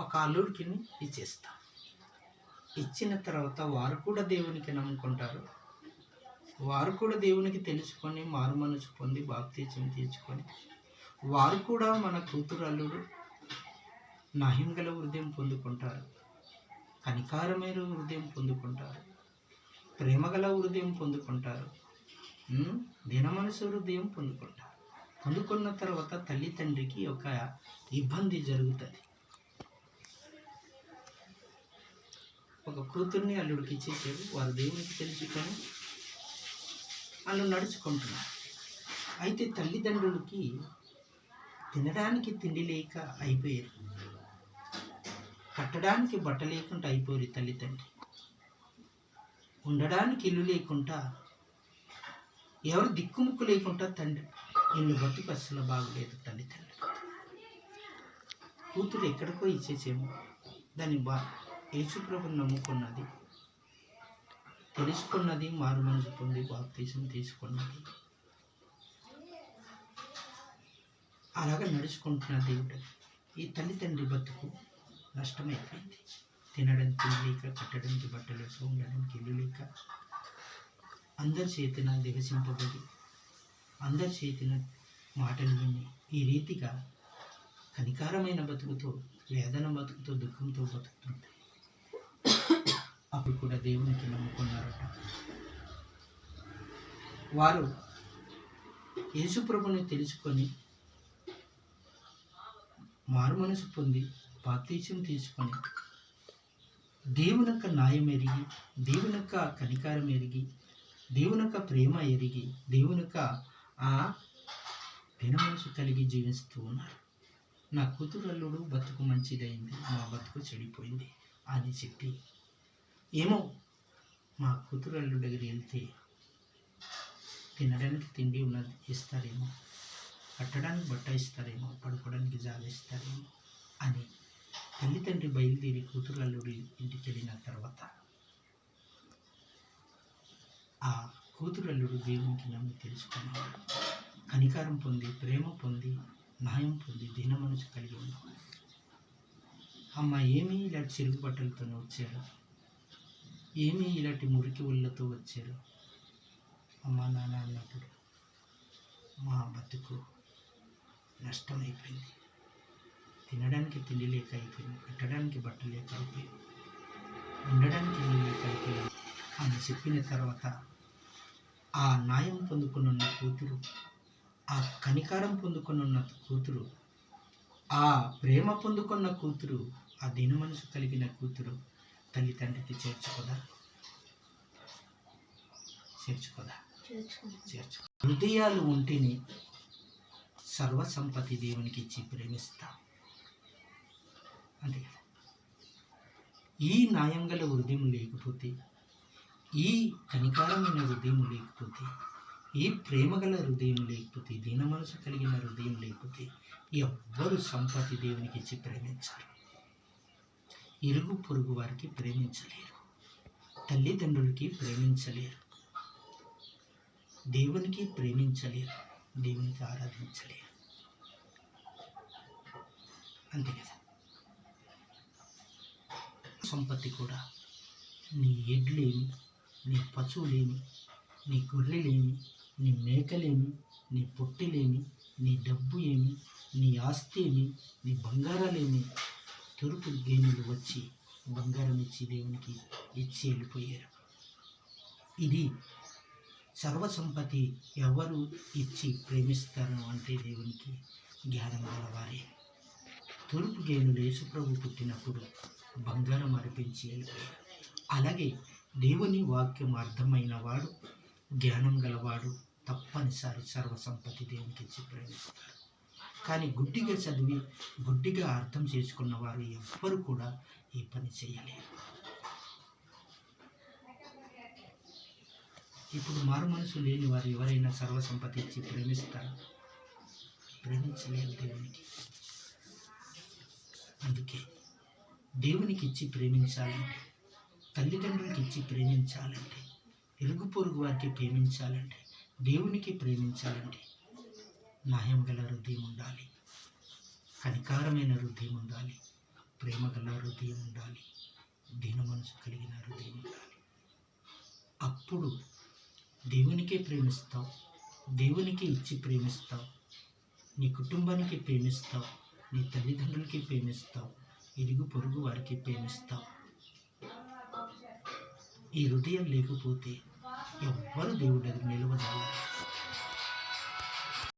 ఒక అల్లుడికి ఇచ్చేస్తాం. ఇచ్చిన తర్వాత వారు కూడా దేవునికి నమ్ముకుంటారు. వారు కూడా దేవునికి తెలుసుకొని మారు మనసు పొంది బాప్తీచం తీర్చుకొని వారు కూడా మన కూతురు అల్లుడు నహింగల హృదయం పొందుకుంటారు. కనికారమైన హృదయం పొందుకుంటారు. ప్రేమగల హృదయం పొందుకుంటారు. దినమనసు హృదయం పొందుకుంటారు. పొందుకున్న తర్వాత తల్లి తండ్రికి ఒక ఇబ్బంది జరుగుతుంది. ఒక కూతుర్ని అల్లుడికి ఇచ్చేసాడు. వారు దేవునికి తెలుసుకొని వాళ్ళు నడుచుకుంటున్నారు అయితే తల్లిదండ్రులకి తినడానికి తిండి లేక అయిపోయారు. కట్టడానికి బట్ట లేకుండా అయిపోయారు తల్లిదండ్రి. ఉండడానికి ఇల్లు లేకుండా ఎవరు దిక్కుముక్కు లేకుండా తండ్రి ఇల్లు బతుకు అస్సలు బాగలేదు తల్లిదండ్రి. కూతురు ఎక్కడికో ఇచ్చేసేమో. దాన్ని బా యేసుప్రభుని నమ్ముకున్నది. తెలుసుకున్నది మారు మనసు పొంది బాప్తీసం తీసుకున్నది. అలాగ నడుచుకుంటున్న దేవుడు ఈ తల్లిదండ్రి బతుకు నష్టమైపోయింది. తినడానికి తినలేక లేక కట్టడానికి బట్టలు ఉండడానికి ఇల్లు లేక. అందరి చేతిన దివసింపబడి అందరి చేతిన మాటలు విని ఈ రీతిగా కనికారమైన బతుకుతో వేదన బతుకుతో దుఃఖంతో బతుకుతుంటాయి కూడా దేవునికి నమ్ముకున్నారట వారు యేసుప్రభుని తెలుసుకొని మారు మనసు పొంది బాప్తీసం తీసుకొని దేవుని యొక్క న్యాయం ఎరిగి దేవుని యొక్క కనికారం ఎరిగి దేవుని యొక్క ప్రేమ ఎరిగి దేవుని యొక్క ఆ దిన మనసు కలిగి జీవిస్తూ ఉన్నారు. నా కూతురు అల్లుడు బతుకు మంచిదైంది మా బతుకు చెడిపోయింది అని చెప్పి ఏమో? మా కూతురు అల్లుడు దగ్గర వెళ్తే తినడానికి తిండి ఉన్నది ఇస్తారేమో కట్టడానికి బట్ట ఇస్తారేమో పడుకోవడానికి జాలి ఇస్తారేమో అని తల్లిదండ్రి బయలుదేరి కూతురు అల్లుడి ఇంటికి వెళ్ళిన తర్వాత ఆ కూతురు అల్లుడు దేవునికి నమ్మి తెలుసుకున్నాడు. కనికారం పొంది ప్రేమ పొంది న్యాయం పొంది దీన మనసు కలిగి ఉన్నాడు. అమ్మ ఏమీ ఇలా చెరుగు బట్టలతోనే వచ్చాడు ఏమి ఇలాంటి మురికి ఉళ్ళతో వచ్చారు? అమ్మా నాన్న అన్నప్పుడు మా బతుకు నష్టమైపోయింది. తినడానికి తిండి లేక అయిపోయింది. కట్టడానికి బట్ట లేక అయిపోయింది. ఉండడానికి ఇల్లు లేక అయిపోయింది. అని చెప్పిన తర్వాత ఆ న్యాయం పొందుకునున్న కూతురు ఆ కనికారం పొందుకొనున్న కూతురు ఆ ప్రేమ పొందుకున్న కూతురు ఆ దీన మనసు కలిగిన కూతురు తల్లి తండ్రికి చేర్చుకోదా? చేర్చుకోదా? చేర్చు హృదయాలు ఉంటేనే సర్వసంపత్తి దేవునికి ఇచ్చి ప్రేమిస్తాం. అంతే కదా? ఈ న్యాయం గల హృదయం లేకపోతే ఈ కనికారమైన హృదయం లేకపోతే ఈ ప్రేమ గల హృదయం లేకపోతే దీన మనసు కలిగిన హృదయం లేకపోతే ఎవ్వరు సంపత్తి దేవునికి ఇచ్చి ప్రేమించారు. ఇరుగు పొరుగు వారికి ప్రేమించలేరు. తల్లిదండ్రులకి ప్రేమించలేరు. దేవునికి ప్రేమించలేరు. దేవునికి ఆరాధించలేరు. అంతే కదా? సంపత్తి కూడా నీ ఎడ్లేమి నీ పశువులేమి నీ గొర్రెలేమి నీ మేకలేమి నీ పొట్టిలేమి నీ డబ్బు ఏమి నీ ఆస్తి ఏమి నీ బంగారాలేమి తూర్పు గేనులు వచ్చి బంగారం ఇచ్చి దేవునికి ఇచ్చి వెళ్ళిపోయారు. ఇది సర్వసంపత్తి ఎవరు ఇచ్చి ప్రేమిస్తారు అంటే దేవునికి జ్ఞానం గలవారే. తొలుపు గేనులు యేసుప్రభు పుట్టినప్పుడు బంగారం అర్పించి వెళ్ళిపోయారు అలాగే దేవుని వాక్యం అర్థమైన వాడు జ్ఞానం గలవాడు తప్పనిసరి సర్వసంపత్తి దేవునికి ఇచ్చి ప్రేమిస్తారు కానీ గుడ్డిగా చదివి గుడ్డిగా అర్థం చేసుకున్న వారు ఎవ్వరు కూడా ఈ పని చేయలేరు. ఇప్పుడు మారు మనసు లేని వారు ఎవరైనా సర్వసంపత్తి ఇచ్చి ప్రేమిస్తారు? ప్రేమించలేరు దేవునికి. అందుకే దేవునికి ఇచ్చి ప్రేమించాలంటే తల్లిదండ్రులకి ఇచ్చి ప్రేమించాలంటే ఇరుగు పొరుగు వారికి ప్రేమించాలంటే దేవునికి ప్రేమించాలంటే న్యాయం గల హృదయం ఉండాలి. అధికారమైన హృదయం ఉండాలి. ప్రేమ గల హృదయం ఉండాలి. దీన మనసు కలిగిన హృదయం ఉండాలి. అప్పుడు దేవునికే ప్రేమిస్తావు. దేవునికి ఇచ్చి ప్రేమిస్తావు. నీ కుటుంబానికి ప్రేమిస్తావు. నీ తల్లిదండ్రులకి ప్రేమిస్తావు. ఇరుగు పొరుగు వారికి ప్రేమిస్తావు. ఈ హృదయం లేకపోతే ఎవ్వరు దేవుడు నిలవదాలి